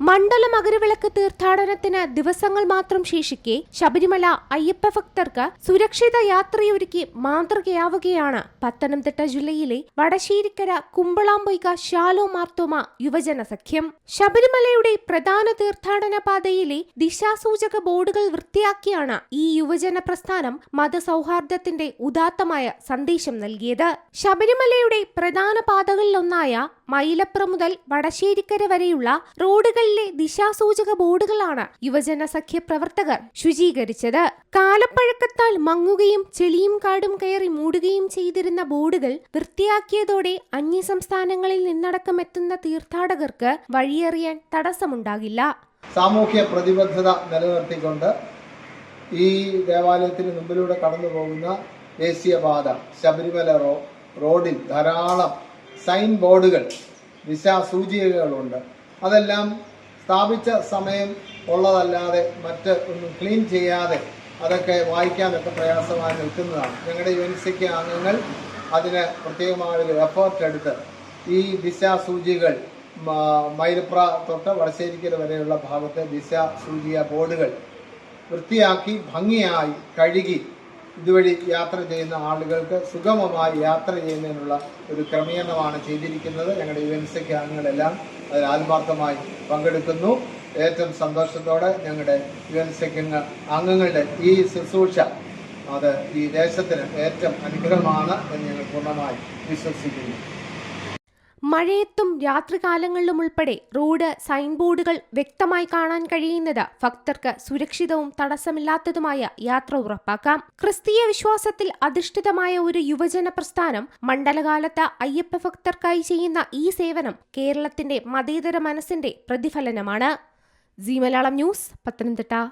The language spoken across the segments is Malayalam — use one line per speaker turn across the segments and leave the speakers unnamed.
മണ്ഡല മകരവിളക്ക് തീർത്ഥാടനത്തിന് ദിവസങ്ങൾ മാത്രം ശേഷിക്കെ ശബരിമല അയ്യപ്പ ഭക്തർക്ക് സുരക്ഷിത യാത്രയൊരുക്കി മാതൃകയാവുകയാണ് പത്തനംതിട്ട ജില്ലയിലെ വടശ്ശേരിക്കര കുമ്പളാമ്പൊയ്ക ശാലോ മാർത്തോമ യുവജന സഖ്യം ശബരിമലയുടെ പ്രധാന തീർത്ഥാടന പാതയിലെ ദിശാസൂചക ബോർഡുകൾ വൃത്തിയാക്കിയാണ് ഈ യുവജന പ്രസ്ഥാനം മതസൗഹാർദ്ദത്തിന്റെ ഉദാത്തമായ സന്ദേശം നൽകിയത്. ശബരിമലയുടെ പ്രധാന പാതകളിലൊന്നായ മൈലപ്പുറം മുതൽ വടശ്ശേരിക്കര വരെയുള്ള റോഡുകളിലെ ദിശാസൂചക ബോർഡുകളാണ് യുവജന സഖ്യ പ്രവർത്തകർ ശുചീകരിച്ചത്. കാലപ്പഴക്കത്താൽ മങ്ങുകയും ചെളിയും കാടും കയറി മൂടുകയും ചെയ്തിരുന്ന ബോർഡുകൾ വൃത്തിയാക്കിയതോടെ അന്യസംസ്ഥാനങ്ങളിൽ നിന്നടക്കം എത്തുന്ന തീർത്ഥാടകർക്ക് വഴിയറിയാൻ തടസ്സമുണ്ടാകില്ല.
സാമൂഹ്യ പ്രതിബദ്ധത നിലനിർത്തിക്കൊണ്ട് ഈ ദേവാലയത്തിന് മുമ്പിലൂടെ കടന്നു പോകുന്ന ദേശീയപാത ശബരിമല റോ റോഡിൽ ധാരാളം സൈൻ ബോർഡുകൾ ദിശാസൂചികകളുണ്ട്. അതെല്ലാം സ്ഥാപിച്ച സമയം ഉള്ളതല്ലാതെ മറ്റ് ഒന്നും ക്ലീൻ ചെയ്യാതെ അതൊക്കെ വായിക്കാനൊക്കെ പ്രയാസമായി നിൽക്കുന്നതാണ്. ഞങ്ങളുടെ യുഎൻസിക്ക് അംഗങ്ങൾ അതിന് പ്രത്യേകമായൊരു എഫേർട്ട് എടുത്ത് ഈ ദിശാസൂചികൾ മൈലപ്ര തൊട്ട് വടശ്ശേരിക്കൽ വരെയുള്ള ഭാഗത്തെ ദിശാസൂചിക ബോർഡുകൾ വൃത്തിയാക്കി ഭംഗിയായി കഴുകി ഇതുവഴി യാത്ര ചെയ്യുന്ന ആളുകൾക്ക് സുഗമമായി യാത്ര ചെയ്യുന്നതിനുള്ള ഒരു ക്രമീകരണമാണ് ചെയ്തിരിക്കുന്നത്. ഞങ്ങളുടെ യു എൻ സിക്ക് അംഗങ്ങളെല്ലാം അതിൽ ആത്മാർത്ഥമായി പങ്കെടുക്കുന്നു. ഏറ്റവും സന്തോഷത്തോടെ ഞങ്ങളുടെ യു എൻ സെക്കിംഗ് അംഗങ്ങളുടെ ഈ ശുശ്രൂഷ അത് ഈ ദേശത്തിന് ഏറ്റവും അനുഗ്രഹമാണ് എന്ന് ഞങ്ങൾ പൂർണമായി വിശ്വസിക്കുന്നു.
മഴയത്തും രാത്രികാലങ്ങളിലും ഉൾപ്പെടെ റോഡ് സൈൻ ബോർഡുകൾ വ്യക്തമായി കാണാൻ കഴിയുന്നത് ഭക്തർക്ക് സുരക്ഷിതവും തടസ്സമില്ലാത്തതുമായ യാത്ര ഉറപ്പാക്കാം. ക്രിസ്തീയ വിശ്വാസത്തിൽ അധിഷ്ഠിതമായ ഒരു യുവജന പ്രസ്ഥാനം മണ്ഡലകാലത്ത് അയ്യപ്പ ഭക്തർക്കായി ചെയ്യുന്ന ഈ സേവനം കേരളത്തിന്റെ മതേതര മനസ്സിന്റെ പ്രതിഫലനമാണ്. ജി മലയാളം ന്യൂസ് പത്തനംതിട്ട.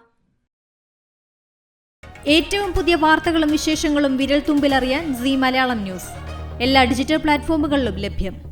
ഏറ്റവും പുതിയ വാർത്തകളും വിശേഷങ്ങളും വിരൽ തുമ്പിലറിയാൻ സി മലയാളം ന്യൂസ്. എല്ലാ ഡിജിറ്റൽ പ്ലാറ്റ്ഫോമുകളിലും ലഭ്യം.